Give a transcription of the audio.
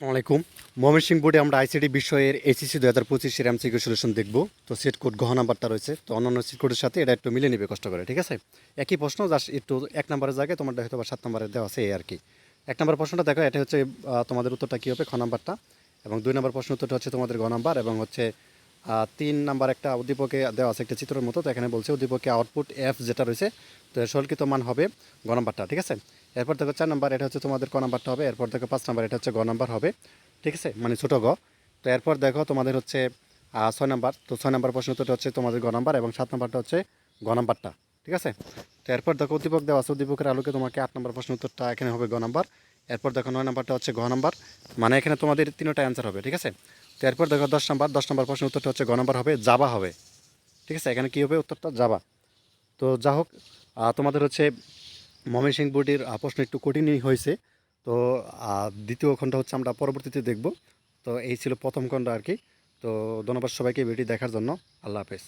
আসসালামাইকুম ময়মনসিংহ বোর্ডে আমরা আইসিডি বিষয়ের এসিসি দু হাজার পঁচিশের এমসিকিউ সলিউশন দেখব। তো সেট কোড গহ নাম্বারটা রয়েছে। তো অন্যান্য সিট কোডের সাথে এটা একটু মিলে নেবে, কষ্ট করে, ঠিক আছে? একই প্রশ্ন জাস্ট একটু এক নম্বরের জায়গায় তোমারটা হয়তো সাত নম্বরে দেওয়া আছে এই আর কি। এক নম্বর প্রশ্নটা দেখো, এটা হচ্ছে তোমাদের উত্তরটা কী হবে, খ নাম্বারটা। এবং দুই নম্বর প্রশ্ন উত্তরটা হচ্ছে তোমাদের গ নাম্বার এবং হচ্ছে তিন নাম্বার একটা উদ্দীপকে দেওয়া আছে একটা চিত্রের মতো। তো এখানে বলছে উদ্দীপকে আউটপুট এফ যেটা রয়েছে তো এর মান হবে গ নাম্বারটা, ঠিক আছে? এরপর দেখো চার নাম্বার, এটা হচ্ছে তোমাদের ক নাম্বারটা হবে, এরপর দেখো পাঁচ নাম্বার, এটা হচ্ছে গ নাম্বার হবে, ঠিক আছে? মানে ছোটো গ। তো এরপর দেখো তোমাদের হচ্ছে ছয় নাম্বার, তো ছয় নাম্বার প্রশ্ন উত্তরটা হচ্ছে তোমাদের গ নাম্বার এবং সাত নাম্বারটা হচ্ছে গ নাম্বারটা, ঠিক আছে? তো এরপর দেখো উদ্দীপক দেওয়া আছে, উদ্দীপকের আলোকে তোমাকে আট নম্বর প্রশ্ন উত্তরটা এখানে হবে গ নাম্বার, এরপর দেখো নয় নাম্বারটা হচ্ছে ঘ নাম্বার মানে এখানে তোমাদের তিনটা অ্যান্সার হবে, ঠিক আছে? তো এরপর দেখো দশ নাম্বার দশ নাম্বার প্রশ্ন উত্তরটা হচ্ছে গ নাম্বার হবে, জাবা হবে, ঠিক আছে? এখানে কী হবে উত্তরটা? জাবা। তো যা হোক তোমাদের হচ্ছে ময়মনসিংহ বোর্ডের আহ, প্রশ্ন একটু কঠিনই হয়েছে। তো দ্বিতীয় খণ্ড হচ্ছে আমরা পরবর্তীতে দেখব। তো এই ছিল প্রথম খণ্ড আর কি। তো ধন্যবাদ সবাইকে ভিডিও দেখার জন্য। আল্লাহ হাফেজ।